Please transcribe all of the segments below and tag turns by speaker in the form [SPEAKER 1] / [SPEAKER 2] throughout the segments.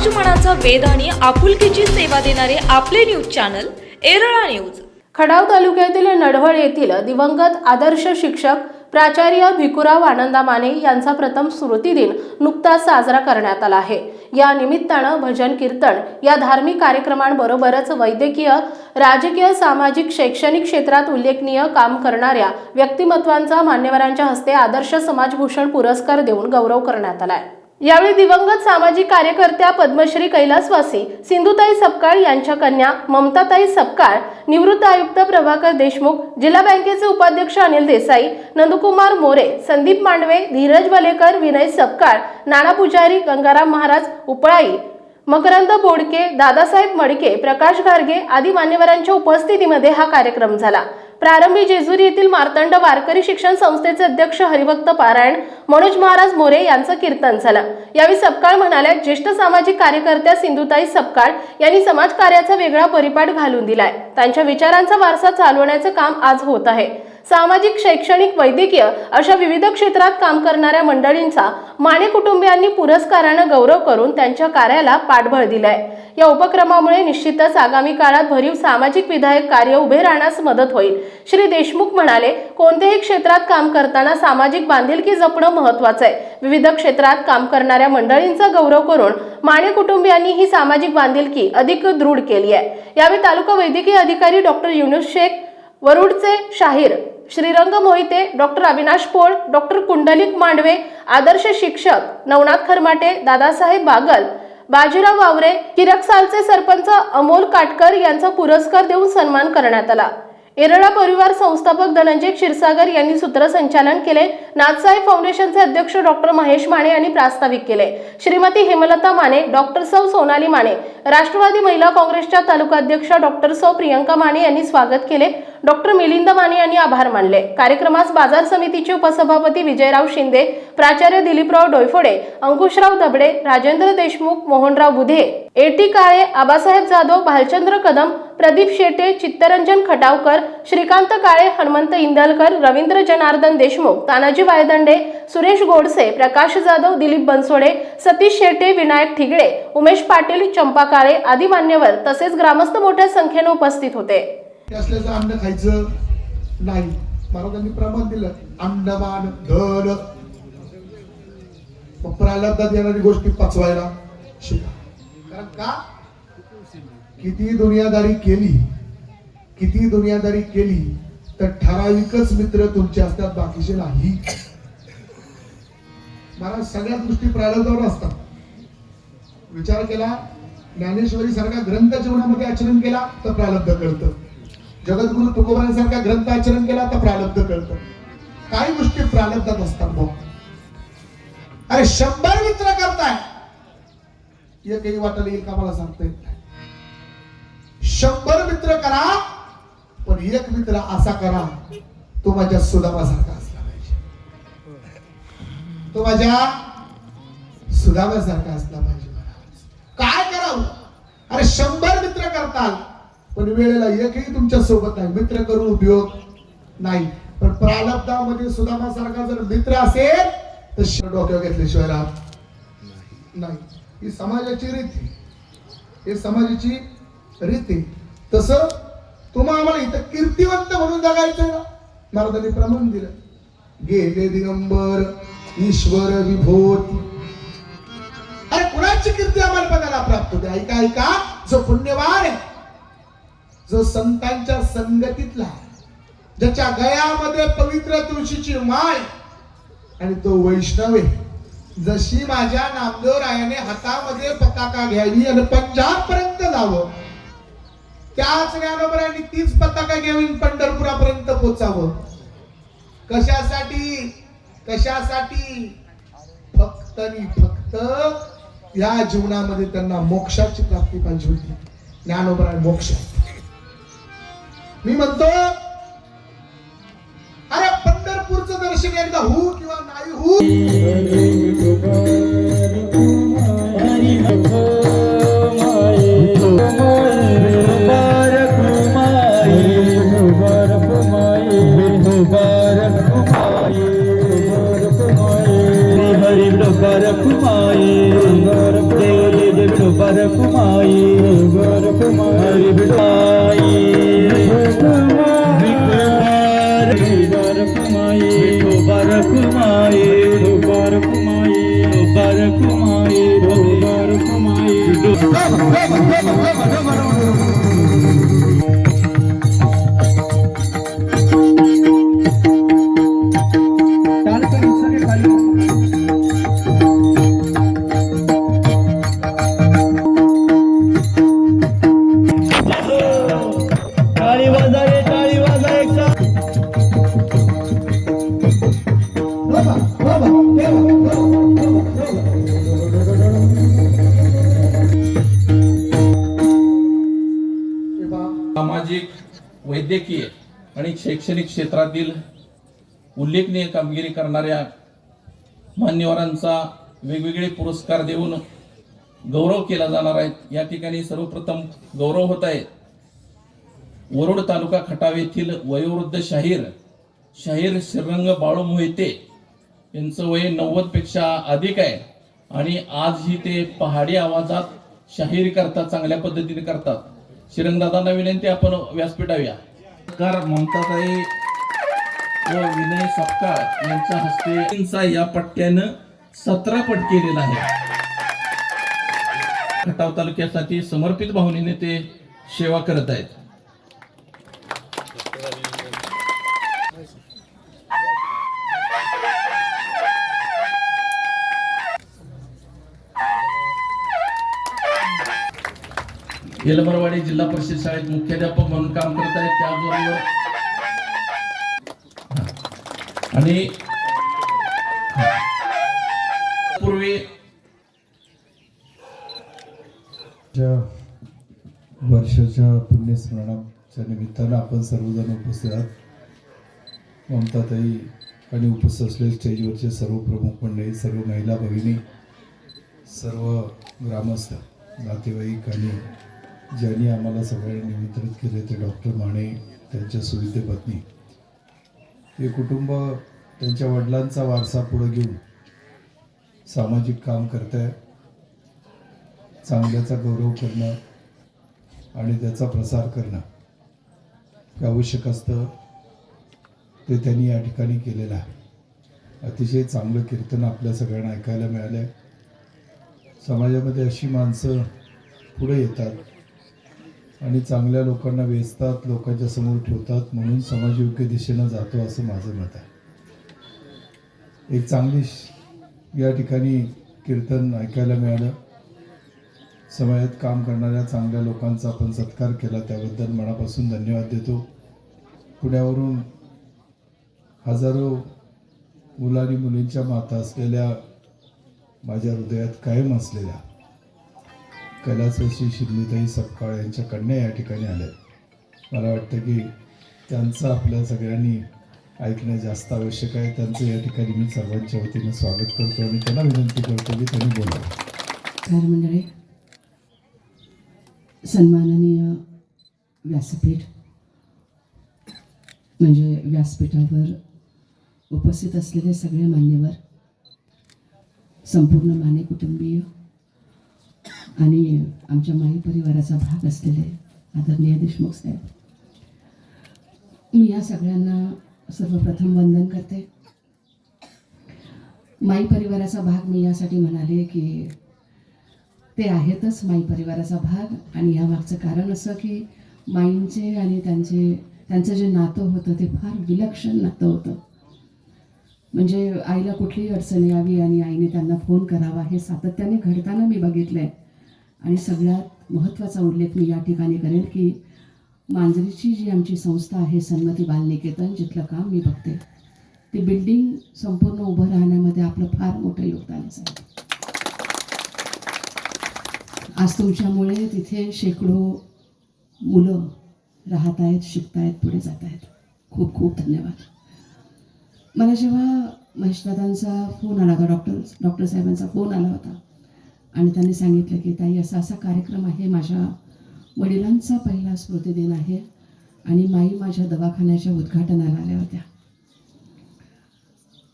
[SPEAKER 1] समाज मनाचा आणि आपुलकीची सेवा देणारे आपले news channel Erala news.
[SPEAKER 2] Khatav तालुक्यातील नडवळ येथील दिवंगत आदर्श शिक्षक प्राचार्य भिकुराव आनंदा माने यांचा प्रथम स्मृती दिन नुकताच साजरा करण्यात आला आहे. या निमित्तानं भजन कीर्तन या धार्मिक कार्यक्रमांबरोबरच वैद्यकीय राजकीय सामाजिक शैक्षणिक क्षेत्रात उल्लेखनीय काम करणाऱ्या व्यक्तिमत्वांचा मान्यवरांच्या हस्ते आदर्श समाजभूषण पुरस्कार देऊन गौरव करण्यात आलाय. यावेळी दिवंगत सामाजिक कार्यकर्त्या पद्मश्री कैलासवासी सिंधुताई सपकाळ यांच्या कन्या ममताताई सपकाळ निवृत्त आयुक्त प्रभाकर देशमुख जिल्हा बँकेचे उपाध्यक्ष अनिल देसाई नंदकुमार मोरे संदीप मांडवे धीरज वलेकर विनय सपकाळ नाना पुजारी गंगाराम महाराज उपळाई मकरंद बोडके दादासाहेब मडके प्रकाश गार्गे आदी मान्यवरांच्या उपस्थितीमध्ये हा कार्यक्रम झाला. प्रारंभी जेजुरी येथील मार्तंड वारकरी शिक्षण संस्थेचे अध्यक्ष हरिभक्त पारायण मनोज महाराज मोरे यांचं कीर्तन झालं. यावेळी सपकाळ म्हणाल्या ज्येष्ठ सामाजिक कार्यकर्त्या सिंधुताई सपकाळ यांनी समाजकार्याचा वेगळा परिपाठ घालून दिलाय. त्यांच्या विचारांचा वारसा चालवण्याचं काम आज होत आहे. सामाजिक शैक्षणिक वैद्यकीय अशा विविध क्षेत्रात काम करणाऱ्या मंडळींचा माने कुटुंबियांनी पुरस्कारानं गौरव करून त्यांच्या कार्याला पाठबळ दिलाय. या उपक्रमामुळे निश्चितच आगामी काळात भरीव सामाजिक विधायक कार्य उभे राहण्यास मदत होईल. श्री देशमुख म्हणाले कोणत्याही क्षेत्रात काम करताना सामाजिक बांधिलकी जपणं महत्वाचं आहे. विविध क्षेत्रात काम करणाऱ्या मंडळींचा गौरव करून माने कुटुंबियांनी ही सामाजिक बांधिलकी अधिक दृढ केली आहे. यावेळी तालुका वैद्यकीय अधिकारी डॉक्टर युनुस शेख वरुडचे शाहीर श्रीरंग मोहिते डॉक्टर अविनाश पोळ डॉक्टर कुंडलिक मांडवे आदर्श शिक्षक नवनाथ खरमाटे दादासाहेब बागल बाजीराव वावरे किरकसालचे सरपंच अमोल काटकर यांचा पुरस्कार देऊन सन्मान करण्यात आला. एरळा परिवार संस्थापक धनंजय क्षीरसागर यांनी सूत्रसंचालन केले. नाथसाहेब फाउंडेशनचे अध्यक्ष डॉक्टर महेश माने यांनी प्रास्ताविक केले. श्रीमती हेमलता माने डॉक्टर सौ सोनाली माने राष्ट्रवादी महिला काँग्रेसच्या तालुका अध्यक्ष डॉक्टर सौ प्रियंका माने यांनी स्वागत केले. डॉक्टर मिलिंद माने यांनी आभार मानले. कार्यक्रमास बाजार समितीचे उपसभापती विजयराव शिंदे प्राचार्य दिलीपराव डोयफोडे अंकुशराव दबडे राजेंद्र देशमुख मोहनराव बुधे एटी काळे आबासाहेब जाधव भालचंद्र कदम प्रदीप शेटे चित्तरंजन खटावकर श्रीकांत काळे हनुमंत इंदलकर रवींद्र जनार्दन देशमुख तानाजी वायदंडे सुरेश गोडसे प्रकाश जाधव दिलीप बनसोडे सतीश शेटे विनायक ठिगळे उमेश पाटील चंपा काळे आदी मान्यवर तसेच ग्रामस्थ मोठ्या संख्येने उपस्थित होते.
[SPEAKER 3] खायचं नाही. महाराजांनी प्रमाण दिलं. अंडमान धन. मग येणारी गोष्टी पचवायला शिका. कारण का? किती दुनियादारी केली किती दुनियादारी केली तर ठराविकच मित्र तुमचे असतात बाकीचे नाही. मला सगळ्या गोष्टी प्रारब्धावर असतात. विचार केला ज्ञानेश्वरी सारखा ग्रंथ जीवनामध्ये आचरण केला तर प्रारब्ध कळतं. जगद्गुरु तुकोबांसारखा ग्रंथ आचरण केला तर प्रारब्ध कळतं. काही गोष्टी प्रारब्धात असतात भाऊ अरे शंभर मित्र करताय. एकही वाटायला येईल का मला सांगता येत शंभर मित्र करा पण एक मित्र असा करा तो माझ्या सुदामासारखा असला पाहिजे. तो माझ्या सुदामासारखा असला पाहिजे. काय करावं? अरे शंभर मित्र करताल पण वेळेला एकही तुमच्यासोबत नाही. मित्र करून उपयोग नाही. पण प्रालब्धामध्ये सुदामासारखा जर मित्र असेल तर डोक्यावर घेतल्याशिवाय राहत नाही. ही समाजाची रीती ही समाजाची रीत. तसं तुम्हा आम्हाला इथं कीर्तिवंत म्हणून जगायचं ना. महाराजांनी प्रमाण दिलं. गेले दिगंबर ईश्वर विभूत अरे कुणाची कीर्ती आम्हाला बघायला प्राप्त होते? ऐका ऐका. जो पुण्यवान आहे जो संतांच्या संगतीतला ज्याच्या गयामध्ये पवित्र तुळशीची माळ आणि तो वैष्णव आहे जशी माझ्या नामदेव रायाने हातामध्ये पताका घ्यावी आणि पंजाब पर्यंत जावं त्याच ज्ञानोबरांनी तीच पताका घेऊन पंढरपुरापर्यंत पोचावं. कशासाठी? कशासाठी? फक्त आणि फक्त या जीवनामध्ये त्यांना मोक्षाची प्राप्ती पाहिजे होती. ज्ञानोबरा मोक्ष. मी म्हणतो अरे पंढरपूरचं दर्शन एकदा हो किंवा नाही हो
[SPEAKER 4] Come वैद्यकीय आणि शैक्षणिक क्षेत्रातील उल्लेखनीय कामगिरी करणाऱ्या मान्यवरांचा वेगवेगळे पुरस्कार देऊन गौरव केला जाणार आहेत या ठिकाणी सर्वप्रथम गौरव होत आहे. वरुड तालुका खटाव येथील वयोवृद्ध शाहीर शाहीर श्रीरंग बाळू मोहिते यांचं वय नव्वदपेक्षा अधिक आहे आणि आजही ते पहाडी आवाजात शाहीर करतात चांगल्या पद्धतीने करतात. श्रीरंगदादांना विनंती आपण व्यासपीठाव्या कार ममताताई व विनय सपकाळ यांच्या हस्ते या पट्ट्यानं सतरा पट केलेला आहे. खटाव तालुक्यासाठी समर्पित भावनेने ते सेवा करत आहेत. येलमरवाडी जिल्हा परिषद शाळेत मुख्याध्यापक म्हणून काम करत आहेत. त्याचबरोबर आणि पूर्वी
[SPEAKER 5] वर्षाच्या पुण्यस्मरणाच्या निमित्तानं आपण सर्वजण उपस्थित आहात. ममताताई आणि उपस्थित असलेले स्टेजवरचे सर्व प्रमुख मंडळी सर्व महिला भगिनी सर्व ग्रामस्थ नातेवाईक आणि ज्यांनी आम्हाला सगळ्यांना निमंत्रित केले ते डॉक्टर माने त्यांच्या सुविधे पत्नी. हे कुटुंब त्यांच्या वडिलांचा वारसा पुढे घेऊन सामाजिक काम करत आहे चांगल्याचा गौरव करणं आणि त्याचा प्रसार करणं हे आवश्यक असतं. ते त्यांनी या ठिकाणी केलेलं आहे. अतिशय चांगलं कीर्तन आपल्या सगळ्यांना ऐकायला मिळालं आहे समाजामध्ये अशी माणसं पुढे येतात. आणि चांगल्या लोकांना वेचतात लोकांच्या समोर ठेवतात म्हणून समाज योग्य दिशेनं जातो असं माझं मत आहे. एक चांगली श- या ठिकाणी कीर्तन ऐकायला मिळालं. समाजात काम करणाऱ्या चांगल्या लोकांचा आपण सत्कार केला त्याबद्दल मनापासून धन्यवाद देतो. पुण्यावरून हजारो मुलं आणि मुलींच्या माता असलेल्या माझ्या हृदयात कायम असलेल्या कैलासवासी शिरमीताई सपकाळ यांच्या कन्या या ठिकाणी आल्या मला वाटतं की त्यांचं आपल्या सगळ्यांनी ऐकणं जास्त आवश्यक आहे. त्यांचं या ठिकाणी मी सर्वांच्या वतीनं स्वागत करतो आणि त्यांना विनंती करतो की त्यांनी बोलावं.
[SPEAKER 6] मंडळी सन्माननीय व्यासपीठ म्हणजे व्यासपीठावर उपस्थित असलेले सगळे मान्यवर संपूर्ण माने कुटुंबीय आणि आमच्या माई परिवाराचा भाग असलेले आदरणीय देशमुख साहेब मी या सगळ्यांना सर्वप्रथम वंदन करते. माई परिवाराचा भाग मी यासाठी म्हणाले की ते आहेतच माई परिवाराचा भाग आणि यामागचं कारण असं की माईंचे आणि त्यांचे त्यांचं जे नातं होतं ते फार विलक्षण नातं होतं. म्हणजे आईला कुठलीही अडचण यावी आणि आईने त्यांना फोन करावा हे सातत्याने घडताना मी बघितलं आहे आणि सगळ्यात महत्त्वाचा उल्लेख मी या ठिकाणी करेन की मांजरीची जी आमची संस्था आहे सन्मती बालनिकेतन जिथलं काम मी बघते ते बिल्डिंग संपूर्ण उभं राहण्यामध्ये आपलं फार मोठं योगदान आहे आज तुमच्यामुळे तिथे शेकडो मुलं राहत आहेत शिकत आहेत पुढे जात आहेत. खूप खूप धन्यवाद. मला जेव्हा महेशदादांचा फोन आला होता डॉक्टर डॉक्टर साहेबांचा फोन आला होता आणि त्यांनी सांगितलं की ताई असा असा कार्यक्रम आहे. माझ्या वडिलांचा पहिला स्मृतिदिन आहे आणि माई माझ्या दवाखान्याच्या उद्घाटनाला आल्या होत्या.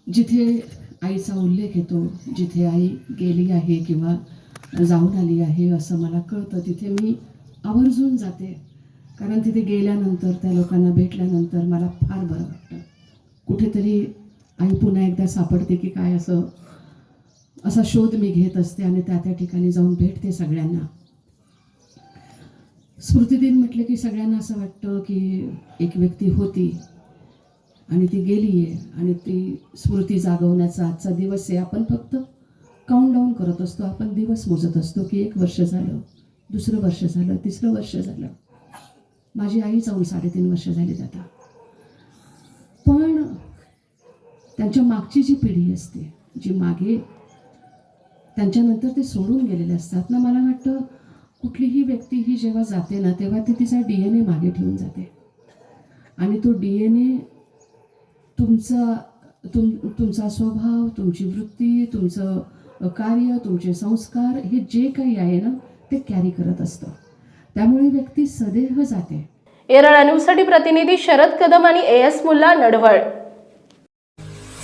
[SPEAKER 6] जिथे आईचा उल्लेख येतो जिथे आई गेली आहे किंवा जाऊन आली आहे असं मला कळतं तिथे मी आवर्जून जाते. कारण तिथे गेल्यानंतर त्या लोकांना भेटल्यानंतर मला फार बरं वाटतं. कुठेतरी आई पुन्हा एकदा सापडते की काय असं असा शोध मी घेत असते आणि त्या त्या ठिकाणी जाऊन भेटते सगळ्यांना. स्मृतिदिन म्हटलं की सगळ्यांना असं वाटतं की एक व्यक्ती होती आणि ती गेली आहे आणि ती स्मृती जागवण्याचा आजचा दिवस आहे. आपण फक्त काउंट डाऊन करत असतो आपण दिवस मोजत असतो की एक वर्ष झालं दुसरं वर्ष झालं तिसरं वर्ष झालं. माझी आई जाऊन साडेतीन वर्ष झाली आता. पण त्यांच्या मागची जी पिढी असते जी मागे त्यांच्यानंतर ते सोडून गेलेले असतात. ना मला वाटतं कुठलीही व्यक्ती ही जेव्हा जाते ना तेव्हा ती तिचा डी एन ए मागे ठेवून जाते. आणि तो डी एन ए तुमचा तुम तुमचा स्वभाव तुमची वृत्ती तुमचं कार्य तुमचे संस्कार हे जे काही आहे ना ते कॅरी करत असतं. त्यामुळे व्यक्ती सदैव जाते.
[SPEAKER 2] येरळा न्यूजसाठी प्रतिनिधी शरद कदम आणि ए एस मुल्ला नडवळ.